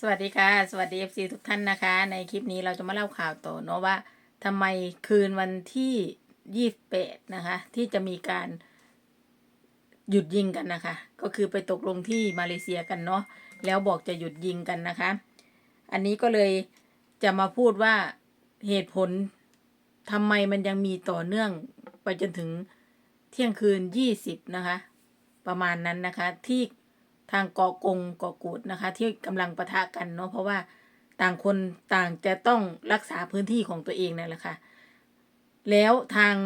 สวัสดีค่ะ สวัสดี FC ทุกท่านนะคะ ในคลิปนี้เราจะมาเล่าข่าวต่อเนาะว่าทำไมคืนวันที่28นะคะ ที่จะมีการหยุดยิงกันนะคะ ก็คือไปตกลงที่มาเลเซียกันเนาะแล้วบอกจะหยุดยิงกันนะคะ อันนี้ก็เลยจะมาพูดว่าเหตุผลทำไมมันยังมีต่อเนื่องไปจนถึงเที่ยงคืน20นะคะ ประมาณนั้นนะคะที่ ทางเกาะกงเกาะกูดนะคะ ที่กำลังปะทะกันเนาะเพราะว่าต่างคนต่างจะต้องรักษาพื้นที่ของตัวเองนั่นแหละค่ะ แล้วทาง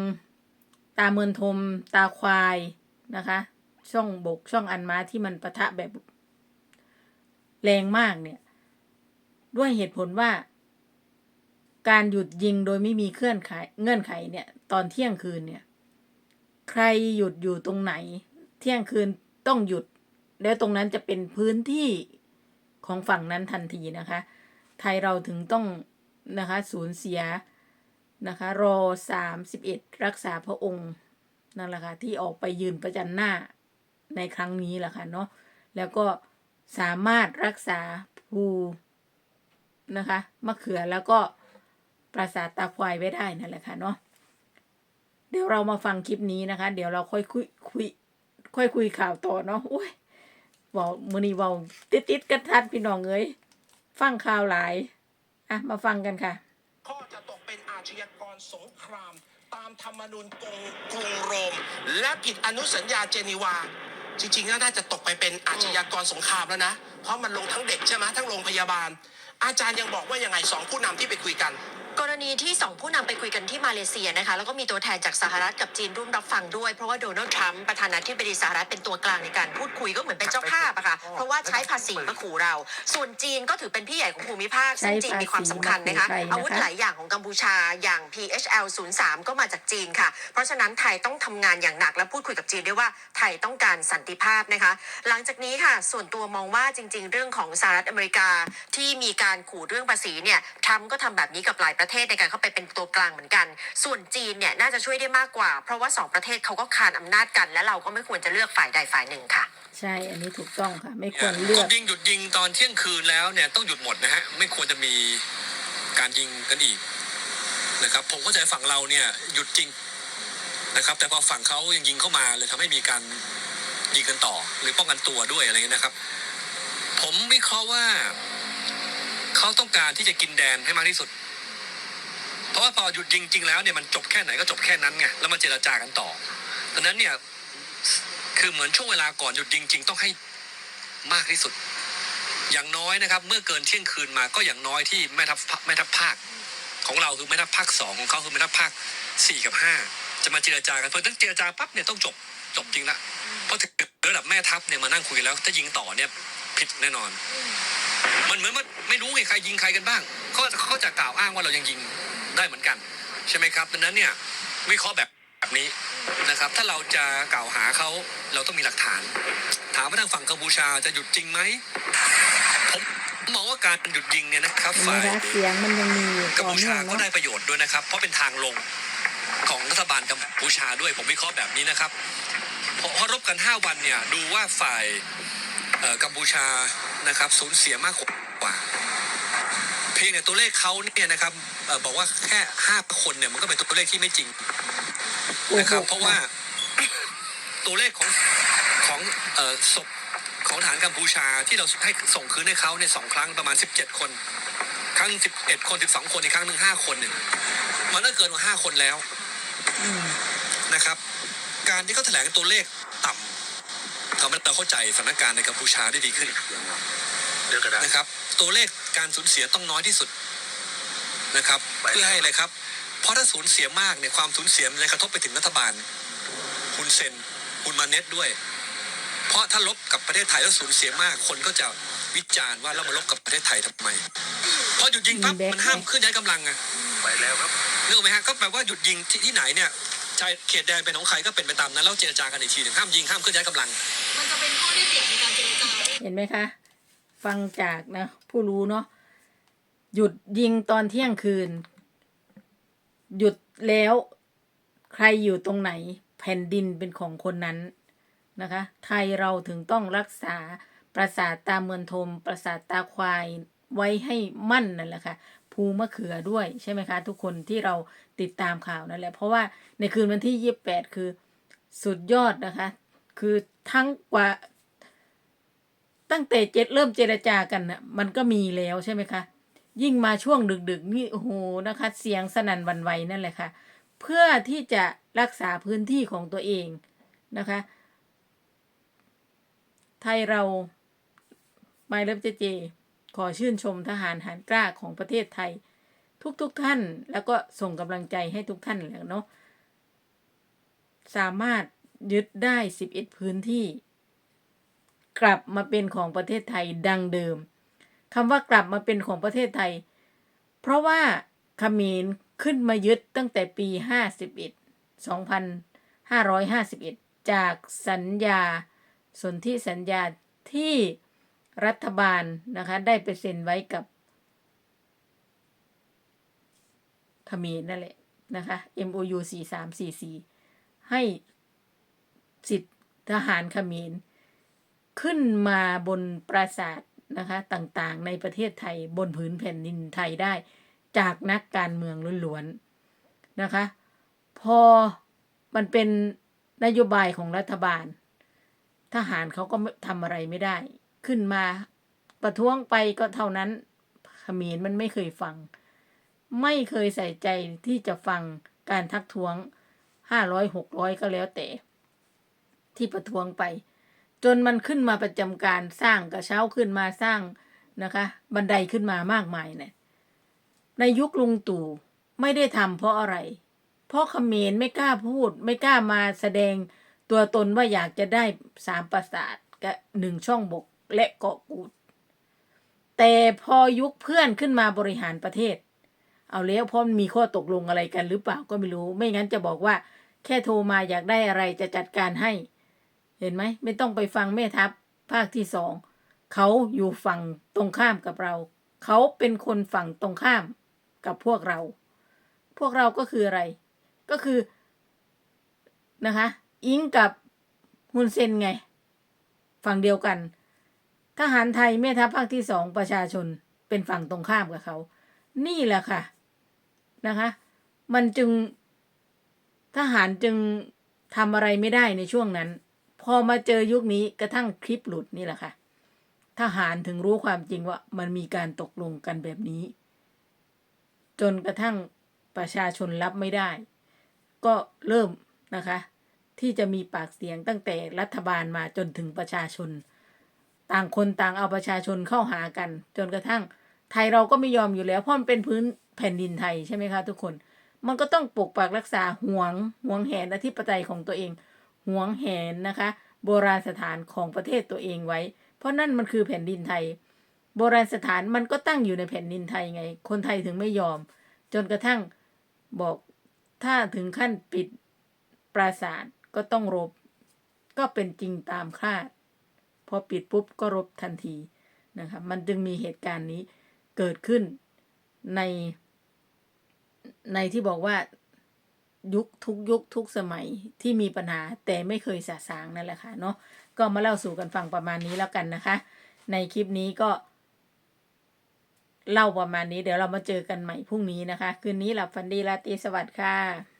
ตาเมินทมตาควายนะคะ ช่องบกช่องอันม้าที่มันปะทะแบบแรงมากเนี่ย ด้วยเหตุผลว่า การหยุดยิงโดยไม่มีเคลื่อนไขเงื่อนไขเนี่ย ตอนเที่ยงคืนเนี่ย ใครหยุดอยู่ตรงไหน เที่ยงคืนต้องหยุด แล้วตรงนั้นจะเป็นพื้นที่ของฝั่งนั้นทันทีนะคะ ไทยเราถึงต้องนะคะสูญเสียนะคะรอสามสิบเอ็ดรักษาพระองค์นั่นแหละค่ะที่ออกไปยืนประจันหน้าในครั้งนี้แหละค่ะเนาะแล้วก็สามารถรักษาภูนะคะมะเขือแล้วก็ปราสาทตาควายไว้ได้นั่นแหละค่ะเนาะเดี๋ยวเรามาฟังคลิปนี้นะคะ เดี๋ยวเราค่อยคุยคุยค่อยคุยข่าวต่อเนาะโอ้ย ว่ามือนี้เว่าติดติดๆกันทัดพี่น้องเอ้ยฟังข่าวหลาย อะ มาฟังกันค่ะก็จะตกเป็นอาชญากรสงคราม ตามธรรมนูญกรุงกรุงโรม และผิดอนุสัญญาเจนีวา จริงๆแล้วน่าจะตกไปเป็นอาชญากรสงครามแล้วนะ เพราะมันลงทั้งเด็กใช่ไหมทั้งโรงพยาบาล อาจารย์ยังบอกว่ายังไงสองผู้นำที่ไปคุยกัน ณีที่สองผู้นำไปคุยกันที่มาเลเซียนะคะแล้วก็มีตัวแทนจากสหรัฐกับจีนร่วมรับฟังด้วย เพราะว่าโดนัลด์ทรัมป์ประธานาธิบดีสหรัฐเป็นตัวกลางในการพูดคุยก็เหมือนเป็นเจ้าภาพอะค่ะเพราะว่าใช้ภาษีมาขู่เรา ส่วนจีนก็ถือเป็นพี่ใหญ่ของภูมิภาคซึ่งจีนมีความสำคัญนะคะใช้ภาษีมาขู่ใครนะคะอาวุธหลายอย่างของกัมพูชาอย่าง PHL 03ก็มาจากจีนค่ะ เพราะฉะนั้นไทยต้องทำงานอย่างหนักและพูดคุยกับจีนด้วยว่าไทยต้องการสันติภาพนะคะ หลังจากนี้ค่ะ ส่วนตัวมองว่าจริง ๆ เรื่องของสหรัฐอเมริกาที่มีการขู่เรื่องภาษีเนี่ยทรัมป์ก็ทำแบบนี้กับหลายประเทศในการเข้าไปเป็นตัวกลางเหมือนกัน ส่วนจีนเนี่ยน่าจะช่วยได้มากกว่า เพราะว่าสองประเทศเขาก็คานอำนาจกัน และเราก็ไม่ควรจะเลือกฝ่ายใดฝ่ายหนึ่งค่ะ ใช่ อันนี้ถูกต้องค่ะ ไม่ควรเลือกยิงหยุดยิงตอนเที่ยงคืนแล้วเนี่ยต้องหยุดหมดนะฮะไม่ควรจะมีการยิงกันอีกนะครับผมเข้าใจฝั่งเราเนี่ยหยุดจริงนะครับ แต่พอฝั่งเขายังยิงเข้ามาเลยทำให้มีการยิงกันต่อ หรือป้องกันตัวด้วยอะไรเงี้ยนะครับ ผมวิเคราะห์ว่าเขาต้องการที่จะกินแดนให้มากที่สุดเพ ราะว่าพอหยุดยิงจริงแล้วเนี่ยมันจบแค่ไหนก็จบแค่นั้นไงแล้วมาเจรจากันต่อดังนั้นเนี่ยคือเหมือนช่วงเวลาก่อนหยุดยิงจริงต้องให้มากที่สุด อย่างน้อยนะครับ เมื่อเกินเที่ยงคืนมาก็อย่างน้อยที่แม่ทัพแม่ทัพภาคของเราคือแม่ทัพภาคสองของเขาคือแม่ทัพภาคสี่กับห้าจะมาเจรจากันเพราะตั้งเจรจาปั๊บเนี่ยต้องจบจบจริงละเพราะถึงระดับแม่ทัพเนี่ยมานั่งคุยกันแล้ว ถ้ายิงต่อเนี่ยผิดแน่นอน มันเหมือนมันไม่รู้ไงใครยิงใครกันบ้างเขาเขาจะกล่าวอ้างว่าเรายังยิง ได้เหมือนกัน ใช่ไหมครับดังนั้นเนี่ยวิเคราะห์แบบแบบนี้นะครับ ถ้าเราจะกล่าวหาเขาเราต้องมีหลักฐาน ถามว่าทางฝั่งกัมพูชาจะหยุดจริงไหมผมมองว่าการหยุดยิงเนี่ยนะครับเห็นไหมฝ่ายคะเสียงมันยังมีอยู่กัมต่อพูเนื่อชางก็เนาะได้ประโยชน์ด้วยนะครับ เพราะเป็นทางลงของรัฐบาลกัมพูชาด้วยผมวิเคราะห์แบบนี้นะครับเพราะเพราะรบกัน 5 วันเนี่ยดูว่าฝ่ายเอ่อกัมพูชานะครับสูญเสียมากกว่า เพียงแต่ตัวเลขเขาเนี่ยนะครับเอ่อบอกว่าแค่ห้าคนเนี่ยมันก็เป็นตัวเลขที่ไม่จริงนะครับ เพราะว่าตัวเลขของของเอ่อศพของฐานกัมพูชาที่เราให้ส่งคืนให้เขาในยสองครั้งประมาณ17คน ครั้งสิบเอ็ดคนสิบสองคนอีกครั้งหนึ่งห้าคนเนี่ยมันก็เกินกว่าห้าคนแล้วอืมนะครับ การที่เขาแถลงตัวเลขต่ำทำให้เราเข้าใจสถานการณ์ในกัมพูชาได้ดีขึ้นนะครับ ตัวเลขการสูญเสียต้องน้อยที่สุด นะครับเพื่อให้อะไรครับ เพราะถ้าสูญเสียมากเนี่ยความสูญเสียมันจะกระทบไปถึงรัฐบาลฮุนเซนฮุนมาเน็ตด้วย เพราะถ้าลบกับประเทศไทยแล้วสูญเสียมากคนก็จะวิจารณ์ว่าเรามาลบกับประเทศไทยทำไมพอหยุดยิงปั๊บมันห้ามเคลื่อนย้ายกำลังไงไปแล้วครับนึกออกไหมฮะก็แปลว่าหยุดยิงที่ที่ไหนเนี่ยชายเขตแดนเป็นของใครก็เป็นไปตามนั้นแล้วเจรจากันอีกทีหนึ่งห้ามยิงห้ามเคลื่อนย้ายกำลัง มันจะเป็นข้อได้เปรียบในการเจรจาเห็นไหมคะ ฟังจากนะผู้รู้เนาะ หยุดยิงตอนเที่ยงคืน หยุดแล้ว ใครอยู่ตรงไหน แผ่นดินเป็นของคนนั้นนะคะ ไทยเราถึงต้องรักษาปราสาทตาเมือนทม ปราสาทตาควายไว้ให้มั่นนั่นแหละค่ะภูมะเขือด้วยใช่ไหมคะ ทุกคนที่เราติดตามข่าวนั่นแหละเพราะว่าในคืนวันที่ยี่สิบแปดคือสุดยอดนะคะ คือทั้งกว่า ตั้งแต่เจ็ดเริ่มเจรจากันน่ะมันก็มีแล้วใช่ไหมคะ ยิ่งมาช่วงดึกๆนี่โอ้โหนะคะ เสียงสนั่นวันไหวนั่นแหละค่ะ เพื่อที่จะรักษาพื้นที่ของตัวเองนะคะ ไทยเราไม่เลิฟเจเจ ขอชื่นชมทหารหารกล้าของประเทศไทย ทุกๆทท่านแล้วก็ส่งกำลังใจให้ทุกท่านแล้วเนาะสามารถยึดได้ 11 พื้นที่ กลับมาเป็นของประเทศไทยดังเดิม คำว่ากลับมาเป็นของประเทศไทย เพราะว่าขมรขึ้นมายึดตั้งแต่ปี 51 2551 จากสัญญาสนธิสัญญาที่รัฐบาลนะคะได้ไปเซ็นไว้กับขมรนั่นแหละนะคะ MOU 4344 ให้สิทธิทหารขมรขึ้นมาบนปราสาท นะคะต่างๆ ในประเทศไทยบนผืนแผ่นดินไทยได้ จากนักการเมืองล้วนๆนะคะ พอมันเป็นนโยบายของรัฐบาล ทหารเขาก็ทำอะไรไม่ได้ ขึ้นมาประท้วงไปก็เท่านั้นขมรมันไม่เคยฟัง ไม่เคยใส่ใจที่จะฟังการทักท้วงห้าร้อยหกร้อยก็แล้วแต่ ที่ประท้วงไป จนมันขึ้นมาประจำการสร้างกระเช้าขึ้นมาสร้างนะคะ บันไดขึ้นมามากมายเนี่ยในยุคลุงตู่ไม่ได้ทำเพราะอะไร เพราะเขมรไม่กล้าพูด ไม่กล้ามาแสดงตัวตนว่าอยากจะได้สามปราสาทกับหนึ่งช่องบกและเกาะกูด แต่พอยุคเพื่อนขึ้นมาบริหารประเทศ เอาแล้วเพราะมีข้อตกลงอะไรกันหรือเปล่าก็ไม่รู้ ไม่งั้นจะบอกว่า แค่โทรมาอยากได้อะไรจะจัดการให้ เห็นไหมไม่ต้องไปฟังแม่ทัพภาคที่สองเขาอยู่ฝั่งตรงข้ามกับเรา เขาเป็นคนฝั่งตรงข้ามกับพวกเรา พวกเราก็คืออะไร ก็คือนะคะอิงกับฮุนเซนไง ฝั่งเดียวกัน ทหารไทยแม่ทัพภาคที่สองประชาชนเป็นฝั่งตรงข้ามกับเขา นี่แหละค่ะนะคะ มันจึงทหารจึงทำอะไรไม่ได้ในช่วงนั้น พอมาเจอยุคนี้กระทั่งคลิปหลุดนี่แหละค่ะ ทหารถึงรู้ความจริงว่ามันมีการตกลงกันแบบนี้ จนกระทั่งประชาชนรับไม่ได้ ก็เริ่มนะคะ ที่จะมีปากเสียงตั้งแต่รัฐบาลมาจนถึงประชาชน ต่างคนต่างเอาประชาชนเข้าหากัน จนกระทั่งไทยเราก็ไม่ยอมอยู่แล้วเพราะมันเป็นพื้นแผ่นดินไทยใช่ไหมคะทุกคน มันก็ต้องปกปักรักษาห่วงห่วงแหนอธิปไตยของตัวเอง ห่วงแหนนะคะ โบราณสถานของประเทศตัวเองไว้ เพราะนั่นมันคือแผ่นดินไทย โบราณสถานมันก็ตั้งอยู่ในแผ่นดินไทยไง คนไทยถึงไม่ยอม จนกระทั่งบอกถ้าถึงขั้นปิดปราสาทก็ต้องรบ ก็เป็นจริงตามคาด พอปิดปุ๊บก็รบทันทีนะคะมันจึงมีเหตุการณ์นี้เกิดขึ้นใน ในที่บอกว่า ยุคทุกยุคทุกสมัยที่มีปัญหาแต่ไม่เคยสะสางนั่นแหละค่ะเนาะก็มาเล่าสู่กันฟังประมาณนี้แล้วกันนะคะ ในคลิปนี้ก็ เล่าประมาณนี้เดี๋ยวเรามาเจอกันใหม่พรุ่งนี้นะคะ คืนนี้หลับฝันดีราตรีสวัสดิ์ค่ะ